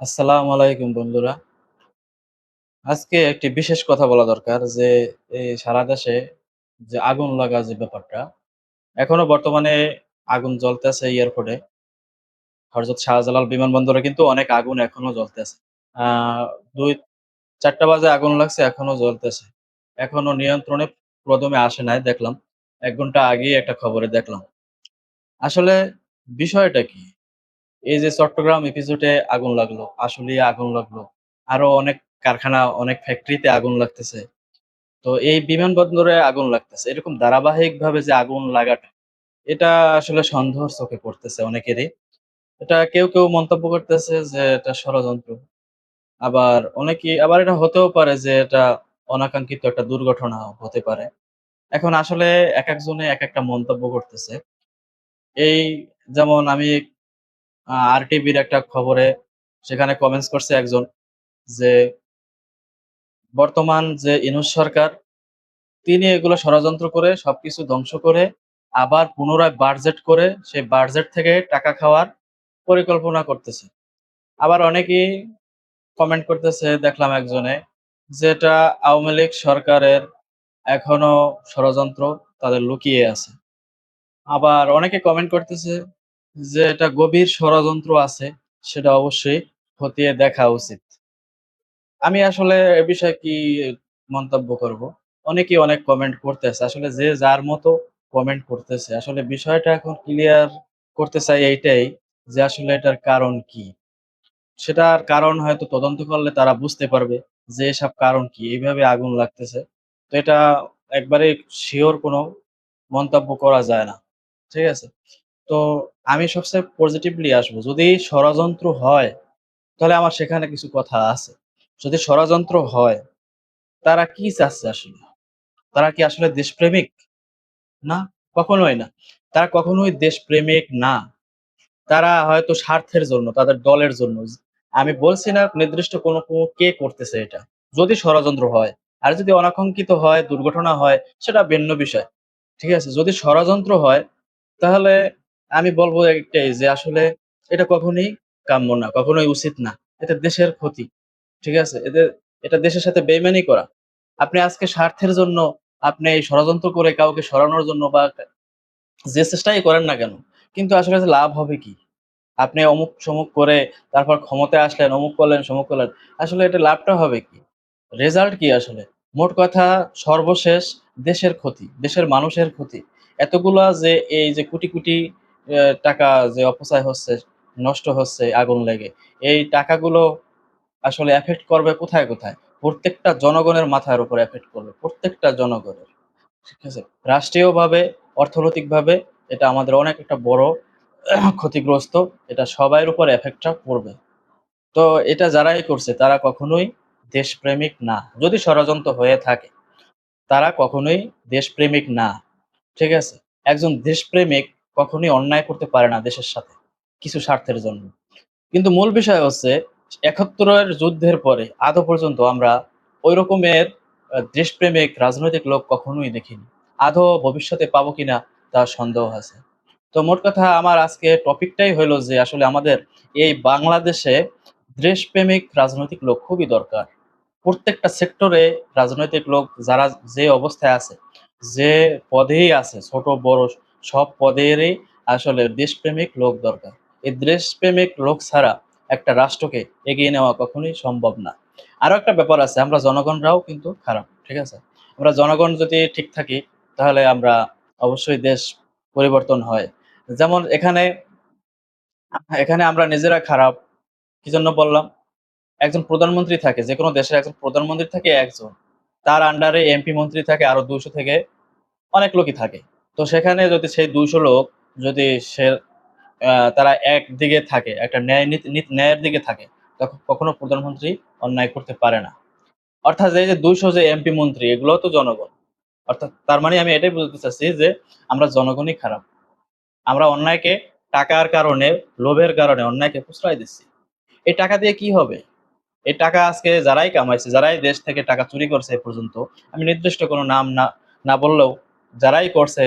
আসসালামু আলাইকুম বন্ধুরা। আজকে একটি বিশেষ কথা বলা দরকার যে, এই সারা দেশে যে আগুন লাগা যে ব্যাপারটা, এখনও বর্তমানে আগুন জ্বলতেছে এয়ারপোর্টে। হযরত শাহজালাল বিমানবন্দরে কিন্তু অনেক আগুন এখনও জ্বলতেছে। আ ২-৪ টা বাজে আগুন লাগছে এখনও জ্বলতেছে। এখনও নিয়ন্ত্রণে পুরোদমে আসে নাই দেখলাম। এক ঘণ্টা আগেই একটা খবরে দেখলাম। আসলে বিষয়টা কি? এই যে চট্টগ্রাম ইপিজেডে আগুন লাগল, আসলে আগুন লাগল। আরও অনেক কারখানা, অনেক ফ্যাক্টরিতে আগুন লাগতেছে। তো এই বিমানবন্দরে আগুন লাগতেছে। এরকম ধারাবাহিকভাবে যে আগুন লাগাটা, এটা আসলে সন্দেহর চোখে পড়তেছে অনেকেরই। এটা কেউ, কেউ মন্তব্য করতেছে যে এটা ষড়যন্ত্র। আবার অনেকেই আবার এটা হতেও পারে যে এটা অনাকাঙ্ক্ষিত একটা দুর্ঘটনা হতে পারে। এখন আসলে এক একজনে এক একটা মন্তব্য করতেছে। এই যেমন আমি আ আরটিভির একটা খবরে সেখানে কমেন্টস করছে একজন যে বর্তমান যে ইনুস সরকার, তিনি এগুলো ষড়যন্ত্র করে সবকিছু ধ্বংস করে আবার পুনরায় বাজেট করে সেই বাজেট থেকে টাকা খাওয়ার পরিকল্পনা করতেছে। আবার অনেকেই কমেন্ট করতেছে দেখলাম একজনে যেটা আওয়ামী লীগ সরকারের এখনও ষড়যন্ত্র তাদের লুকিয়ে আছে। আবার অনেকে কমেন্ট করতেছে যে এটা গভীর ষড়যন্ত্র আছে, সেটা অবশ্যই খতিয়ে দেখা উচিত। আমি আসলে এ বিষয়ে কি মন্তব্য করব? অনেকেই অনেক কমেন্ট করতেছে। আসলে যে যার মতো কমেন্ট করতেছে। আসলে বিষয়টা এখন ক্লিয়ার করতে চাই এইটাই যে আসলে এটার কারণ কি? সেটার কারণ হয়তো তদন্ত করলে তারা বুঝতে পারবে যে এসব কারণ কি? এইভাবে আগুন লাগতেছে। তো এটা একবারে শিওর কোনো মন্তব্য করা যায় না। ঠিক আছে? তো আমি সবচেয়ে পজিটিভলি আসব। যদি ষড়যন্ত্র হয়, তাহলে আমার সেখানে কিছু কথা আছে। যদি ষড়যন্ত্র হয়, তারা কি চাচ্ছে আসলে? তারা কি আসলে দেশপ্রেমিক? না, কখনোই না। তারা কখনোই দেশপ্রেমিক না। তারা হয়তো স্বার্থের জন্য, তাদের দলের জন্য। আমি বলছি না নির্দিষ্ট কোনো কো করতেছে এটা। যদি ষড়যন্ত্র হয়। আর যদি অনাকাঙ্ক্ষিত হয়, দুর্ঘটনা হয়, সেটা ভিন্ন বিষয়। ঠিক আছে? যদি ষড়যন্ত্র হয়, তাহলে আমি বলব একটাই যে আসলে এটা কখনোই কাম্য না, কখনোই উচিত না। এটা দেশের ক্ষতি। ঠিক আছে? এদের এটা দেশের সাথে বেইমানি করা। আপনি আজকে স্বার্থের জন্য আপনি এই ষড়যন্ত্র করে কাউকে সরানোর জন্য বা যে চেষ্টাই করেন না কেন, কিন্তু আসলে লাভ হবে কি? আপনি অমুক-সমুক করে তারপর ক্ষমতায় আসলেন, অমুক করলেন, সমুক করলেন। আসলে এটা লাভটা হবে কি? রেজাল্ট কি আসলে? মোট কথা সর্বশেষ দেশের ক্ষতি, দেশের মানুষের ক্ষতি। এতগুলা যে এই যে কোটি, কোটি টাকা যে অপচয় হচ্ছে, নষ্ট হচ্ছে আগুন লেগে। এই টাকাগুলো আসলে এফেক্ট করবে কোথায়, কোথায়? প্রত্যেকটা জনগণের মাথার উপর এফেক্ট করবে। প্রত্যেকটা জনগণের। ঠিক আছে? রাষ্ট্রীয়ভাবে, অর্থনৈতিকভাবে এটা আমাদের অনেক একটা বড় ক্ষতিগ্রস্ত। এটা সবার উপর এফেক্টটা পড়বে। তো এটা যারাই করছে তারা কখনোই দেশপ্রেমিক না। যদি ষড়যন্ত্র হয়ে থাকে, তারা কখনোই দেশপ্রেমিক না। ঠিক আছে? একজন দেশপ্রেমিক কখনোই অন্যায় করতে পারে না দেশের সাথে, কিছু স্বার্থের জন্য। কিন্তু মূল বিষয় হচ্ছে ৭১ এর যুদ্ধের পরে আদৌ পর্যন্ত আমরা ওই রকমের দেশপ্রেমিক রাজনৈতিক লোক কখনোই দেখিনি। আদৌ ভবিষ্যতে পাবো কিনা তার সন্দেহ আছে। তো মোট কথা আমার আজকে টপিকটাই হইল যে আসলে আমাদের এই বাংলাদেশে দেশপ্রেমিক রাজনৈতিক লোক খুবই দরকার। প্রত্যেকটা সেক্টরে রাজনৈতিক লোক যারা যে অবস্থায় আছে, যে পদেই আছে ছোট বড় সব পদেরই আসলে দেশপ্রেমিক লোক দরকার। এই দেশপ্রেমিক লোক ছাড়া একটা রাষ্ট্রকে এগিয়ে নেওয়া কখনোই সম্ভব না। আরও একটা ব্যাপার আছে আমরা জনগণরাও কিন্তু খারাপ। ঠিক আছে? আমরা জনগণ যদি ঠিক থাকি তাহলে আমরা অবশ্যই দেশ পরিবর্তন হয়। যেমন এখানে এখানে আমরা নিজেরা খারাপ। কি জন্য বললাম? একজন প্রধানমন্ত্রী থাকে, যেকোনো দেশের একজন প্রধানমন্ত্রী থাকে একজন। তার আন্ডারে এমপি মন্ত্রী থাকে আরও ২০০ থেকে অনেক লোকই থাকে। তো সেখানে যদি সেই ২০০ লোক যদি সে তারা একদিকে থাকে, একটা ন্যায় ন্যায়ের দিকে থাকে, তখন কখনো প্রধানমন্ত্রী অন্যায় করতে পারে না। অর্থাৎ এই যে ২০০ যে এমপি মন্ত্রী এগুলো তো জনগণ। অর্থাৎ তার মানে আমি এটাই বুঝতে চাচ্ছি যে আমরা জনগণই খারাপ। আমরা অন্যায়কে টাকার কারণে, লোভের কারণে অন্যায়কে প্রশ্রয় দিচ্ছি। এই টাকা দিয়ে কি হবে? এই টাকা আজকে যারাই কামাইছে, যারাই দেশ থেকে টাকা চুরি করছে এ পর্যন্ত, আমি নির্দিষ্ট কোনো নাম না না বললেও যারাই করছে,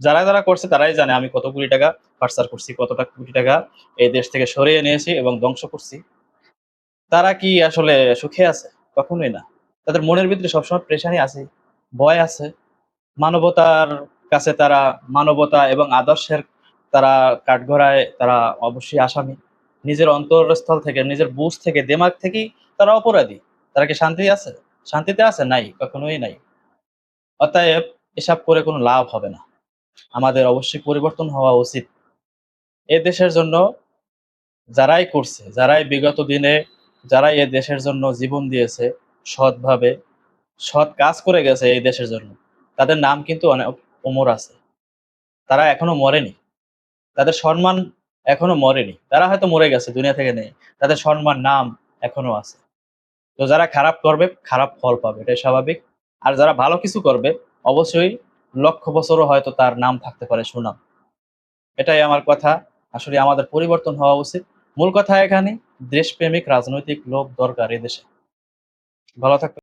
যারা, যারা করছে তারাই জানে আমি কত কোটি টাকা পাচার করছি, কতটা কোটি টাকা এই দেশ থেকে সরিয়ে নিয়েছি এবং ধ্বংস করছি। তারা কি আসলে সুখে আছে? কখনোই না। তাদের মনের ভিতরে সবসময় প্রেশানি আছে ভয় আছে। মানবতার কাছে তারা মানবতা এবং আদর্শের তারা কাঠগড়ায় তারা অবশ্যই আসামি। নিজের অন্তরস্থল থেকে নিজের বুঝ থেকে দেমাগ থেকেই তারা অপরাধী। তারা কি শান্তি আছে? শান্তিতে আছে? নাই কখনোই নাই। অতএব এসব করে কোনো লাভ হবে না। আমাদের অবশ্যই পরিবর্তন হওয়া উচিত। এ দেশের জন্য যারাই করছে, যারাই বিগত দিনে, যারাই এ দেশের জন্য জীবন দিয়েছে সৎভাবে, সৎ কাজ করে গেছে এই দেশের জন্য, তাদের নাম কিন্তু অনেক অমর আছে। তারা এখনও মরেনি। তাদের সম্মান এখনও মরেনি। তারা হয়তো মরে গেছে দুনিয়া থেকে নেই। তাদের সম্মান নাম এখনও আছে। তো যারা খারাপ করবে, খারাপ ফল পাবে, এটাই স্বাভাবিক। আর যারা ভালো কিছু করবে অবশ্যই লক্ষ বছরও হয়তো তার নাম থাকতে পারে সুনাম। এটাই আমার কথা। আসলে আমাদের পরিবর্তন হওয়া উচিত। মূল কথা এখানে, দেশপ্রেমিক রাজনৈতিক লোক দরকার এদেশে ভালো থাকবে